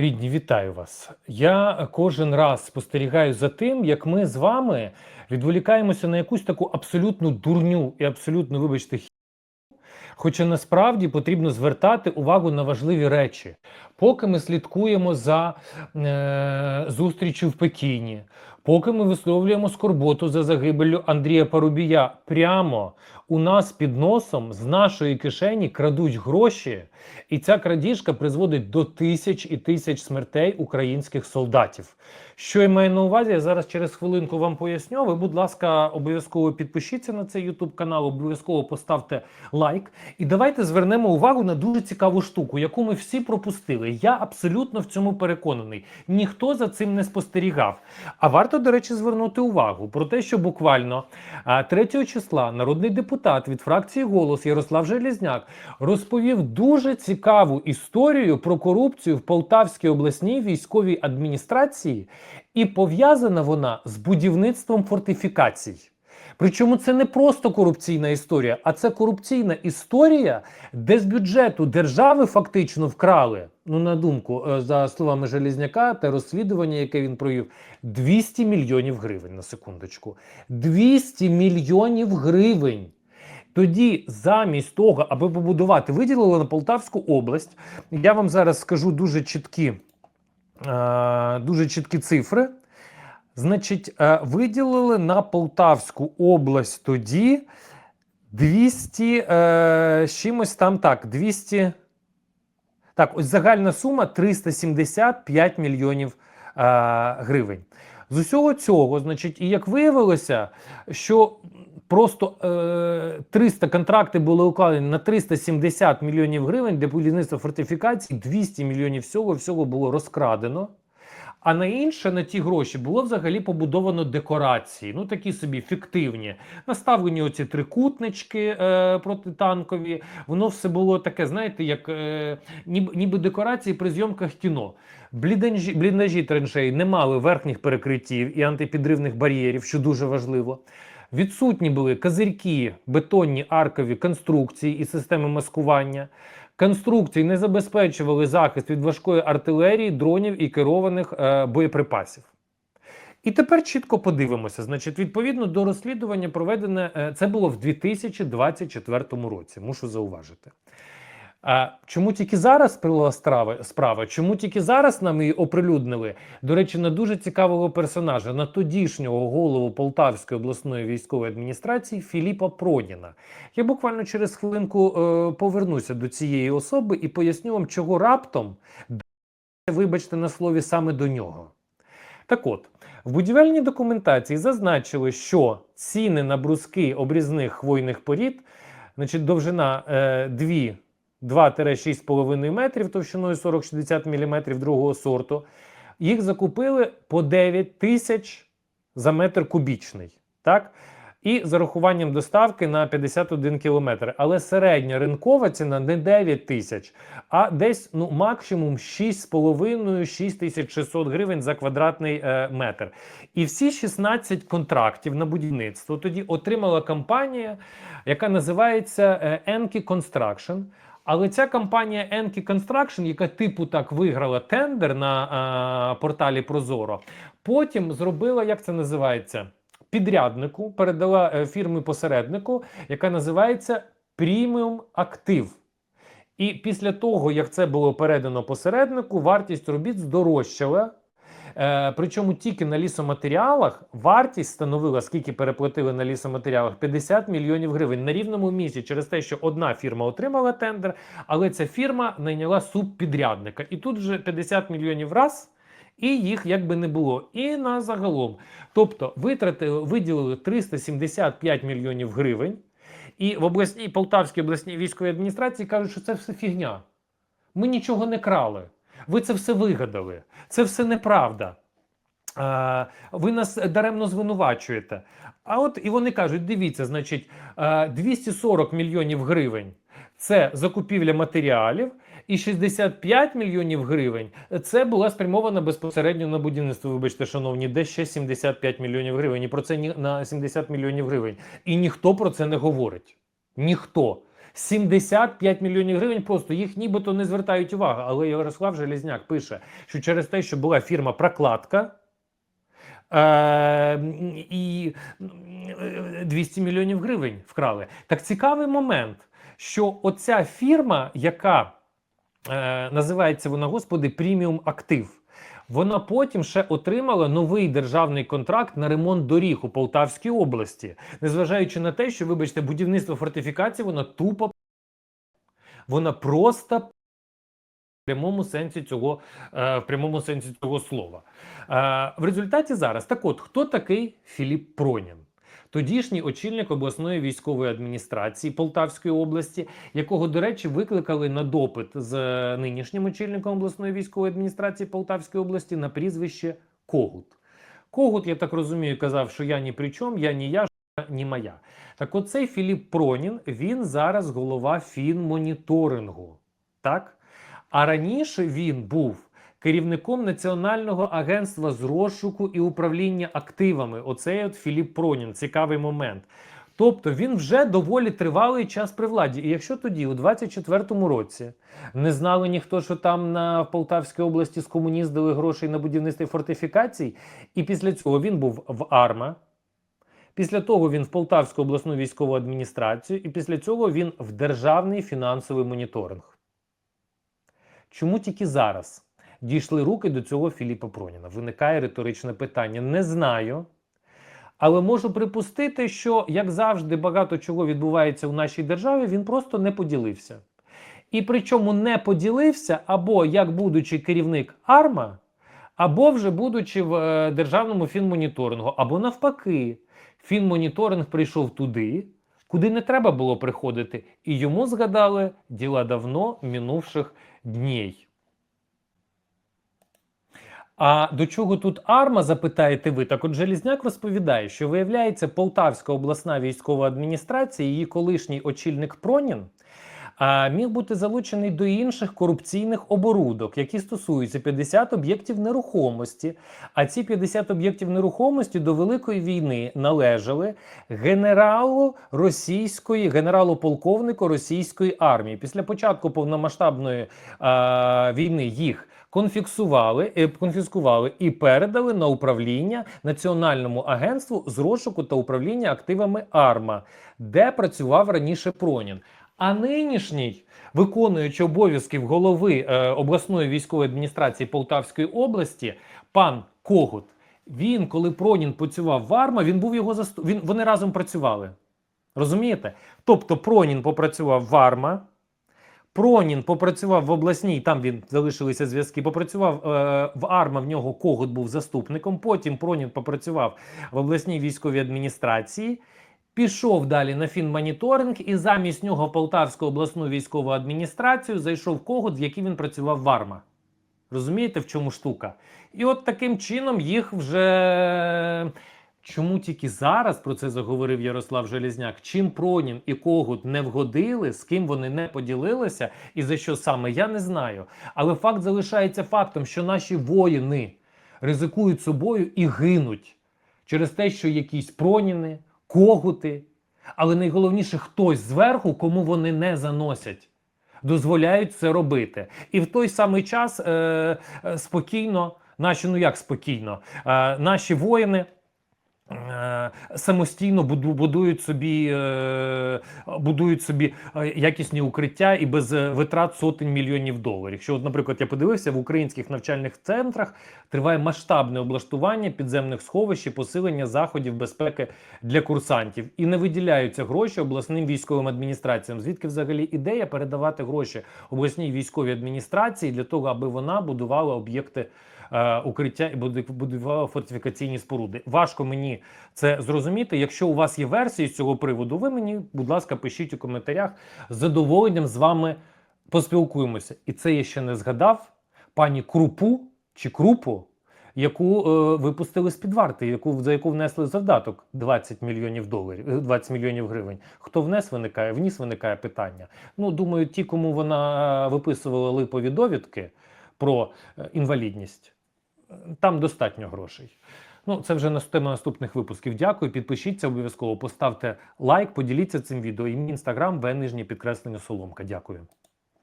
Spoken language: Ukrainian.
Рідні, вітаю вас. Я кожен раз спостерігаю за тим, як ми з вами відволікаємося на якусь таку абсолютну дурню і абсолютно, вибачте. Хоча насправді потрібно звертати увагу на важливі речі. Поки ми слідкуємо за е, зустрічю в Пекіні, поки ми висловлюємо скорботу за загибелю Андрія Парубія, прямо у нас під носом з нашої кишені крадуть гроші, і ця крадіжка призводить до тисяч і тисяч смертей українських солдатів. Що я маю на увазі, я зараз через хвилинку вам поясню. Ви, будь ласка, обов'язково підпишіться на цей YouTube канал, обов'язково поставте лайк. І давайте звернемо увагу на дуже цікаву штуку, яку ми всі пропустили. Я абсолютно в цьому переконаний. Ніхто за цим не спостерігав. А варто, до речі, звернути увагу про те, що буквально 3 числа народний депутат від фракції Голос Ярослав Желізняк розповів дуже цікаву історію про корупцію в Полтавській обласній військовій адміністрації, і пов'язана вона з будівництвом фортифікацій. Причому це не просто корупційна історія, а це корупційна історія, де з бюджету держави фактично вкрали. Ну, на думку, е, за словами Желізняка, те розслідування, яке він провів, 200 мільйонів гривень на секундочку. 200 мільйонів гривень. Тоді, замість того, аби побудувати, виділили на Полтавську область. Я вам зараз скажу дуже чіткі, е, дуже чіткі цифри. Значить, е, виділили на Полтавську область тоді 200 е, чимось там так, 200. Так, ось загальна сума 375 мільйонів е, гривень. З усього цього, значить, і як виявилося, що просто е, 300 контракти були укладені на 370 мільйонів гривень для будівництва фортифікацій, 200 мільйонів всього всього було розкрадено. А на інше, на ті гроші, було взагалі побудовано декорації, ну такі собі фіктивні. Наставлені оці трикутнички е, протитанкові. Воно все було таке, знаєте, як е, ніби, ніби декорації при зйомках кіно. Бліндажі, бліндажі траншеї не мали верхніх перекриттів і антипідривних бар'єрів, що дуже важливо. Відсутні були козирки, бетонні аркові конструкції і системи маскування. Конструкції не забезпечували захист від важкої артилерії, дронів і керованих е, боєприпасів. І тепер чітко подивимося. Значить, відповідно до розслідування, проведене е, це було в 2024 році. Мушу зауважити. А чому тільки зараз прила справа, справа? Чому тільки зараз нам її оприлюднили? До речі, на дуже цікавого персонажа, на тодішнього голову Полтавської обласної військової адміністрації Філіпа Проніна. Я буквально через хвилинку е, повернуся до цієї особи і поясню вам, чого раптом вибачте на слові саме до нього. Так от, в будівельній документації зазначили, що ціни на бруски обрізних хвойних порід, значить, довжина е, 2 2-6,5 метрів товщиною 40-60 мм другого сорту. Їх закупили по 9 тисяч за метр кубічний. Так? І з урахуванням доставки на 51 кілометр. Але середня ринкова ціна не 9 тисяч, а десь ну, максимум 6,5-6600 гривень за квадратний е, метр. І всі 16 контрактів на будівництво тоді отримала компанія, яка називається е, Enki Construction. Але ця компанія Enki Construction, яка типу так виграла тендер на а, порталі Прозоро, потім зробила, як це називається, підряднику, передала е, фірмі посереднику, яка називається Premium Актив. І після того, як це було передано посереднику, вартість робіт здорожчала. Е, причому тільки на лісоматеріалах вартість становила, скільки переплатили на лісоматеріалах 50 мільйонів гривень на рівному місці через те, що одна фірма отримала тендер, але ця фірма найняла субпідрядника. І тут вже 50 мільйонів раз. І їх якби не було. І на загалом. Тобто витратили, виділили 375 мільйонів гривень. І в обласній Полтавській обласній військовій адміністрації кажуть, що це все фігня. Ми нічого не крали. Ви це все вигадали. Це все неправда. Ви нас даремно звинувачуєте. А от і вони кажуть: дивіться, значить, 240 мільйонів гривень це закупівля матеріалів, і 65 мільйонів гривень це була спрямована безпосередньо на будівництво. Вибачте, шановні, де ще 75 мільйонів гривень. І про це ні на 70 мільйонів гривень. І ніхто про це не говорить. Ніхто. 75 мільйонів гривень просто їх нібито не звертають увагу. Але Ярослав Железняк пише, що через те, що була фірма прокладка. Е, і е, 200 мільйонів гривень вкрали. Так цікавий момент, що оця фірма, яка е, називається вона, господи, преміум актив. Вона потім ще отримала новий державний контракт на ремонт доріг у Полтавській області, незважаючи на те, що, вибачте, будівництво фортифікації вона тупо вона просто в прямому сенсі цього, е, в прямому сенсі цього слова. Е, в результаті зараз так от хто такий Філіп Пронін? Тодішній очільник обласної військової адміністрації Полтавської області, якого, до речі, викликали на допит з е, нинішнім очільником обласної військової адміністрації Полтавської області на прізвище Когут. Когут, я так розумію, казав, що я ні при чому, я ні я, ні моя. Так от цей Філіп Пронін, він зараз голова фінмоніторингу. Так? А раніше він був керівником Національного агентства з розшуку і управління активами. Оцей от Філіп Пронін, цікавий момент. Тобто він вже доволі тривалий час при владі. І якщо тоді, у 24-му році, не знали ніхто, що там на Полтавській області скомуніздили грошей на будівництво фортифікацій, і після цього він був в АРМА. Після того він в Полтавську обласну військову адміністрацію, і після цього він в Державний фінансовий моніторинг. Чому тільки зараз дійшли руки до цього Філіпа Проніна? Виникає риторичне питання. Не знаю. Але можу припустити, що, як завжди, багато чого відбувається у нашій державі, він просто не поділився. І причому не поділився, або як будучи керівник АРМА, або вже будучи в е, державному фінмоніторингу, або навпаки, фінмоніторинг прийшов туди, куди не треба було приходити, і йому згадали діла давно минувших днів. А до чого тут арма, запитаєте ви? Так от Желізняк розповідає, що виявляється, Полтавська обласна військова адміністрація, її колишній очільник Пронін, міг бути залучений до інших корупційних оборудок, які стосуються 50 об'єктів нерухомості. А ці 50 об'єктів нерухомості до Великої війни належали генералу російської, генералу-полковнику російської армії. Після початку повномасштабної а, війни їх конфіскували, е, конфіскували і передали на управління Національному агентству з розшуку та управління активами АРМА, де працював раніше Пронін. А нинішній виконуючий обов'язків голови е, обласної військової адміністрації Полтавської області, пан Когут, він, коли Пронін працював в АРМА, він був його заступ... він Вони разом працювали. Розумієте? Тобто Пронін попрацював в АРМА. Пронін попрацював в обласній, там він залишилися зв'язки. Попрацював е, в АРМА, в нього Когут був заступником. Потім Пронін попрацював в обласній військовій адміністрації. Пішов далі на фінмоніторинг, і замість нього Полтавську обласну військову адміністрацію зайшов Когут, в якій він працював в АРМА. Розумієте, в чому штука? І от таким чином їх вже. Чому тільки зараз про це заговорив Ярослав Железняк? Чим Пронін і Когут не вгодили, з ким вони не поділилися, і за що саме я не знаю. Але факт залишається фактом, що наші воїни ризикують собою і гинуть через те, що якісь проніни, когути, але найголовніше хтось зверху, кому вони не заносять. Дозволяють це робити, і в той самий час е, е, спокійно, наші ну як спокійно, е, наші воїни самостійно буду- будують собі, е, будують собі е, якісні укриття і без е, витрат сотень мільйонів доларів. Якщо, от, наприклад, я подивився в українських навчальних центрах триває масштабне облаштування підземних сховищ і посилення заходів безпеки для курсантів, і не виділяються гроші обласним військовим адміністраціям. Звідки взагалі ідея передавати гроші обласній військовій адміністрації для того, аби вона будувала об'єкти е, укриття і буду- будувала фортифікаційні споруди. Важко мені це зрозуміти. Якщо у вас є версії з цього приводу, ви мені, будь ласка, пишіть у коментарях. З задоволенням з вами поспілкуємося. І це я ще не згадав пані Крупу чи Крупу, яку е, випустили з під варти, яку за яку внесли завдаток 20 мільйонів доларів, е, 20 мільйонів гривень. Хто внес виникає? Вніс виникає питання. Ну думаю, ті, кому вона виписувала липові довідки про е, інвалідність, е, там достатньо грошей. Ну, це вже тема наступних випусків. Дякую. Підпишіться обов'язково, поставте лайк, поділіться цим відео. І мій інстаграм, в нижнє підкреслення Соломка. Дякую.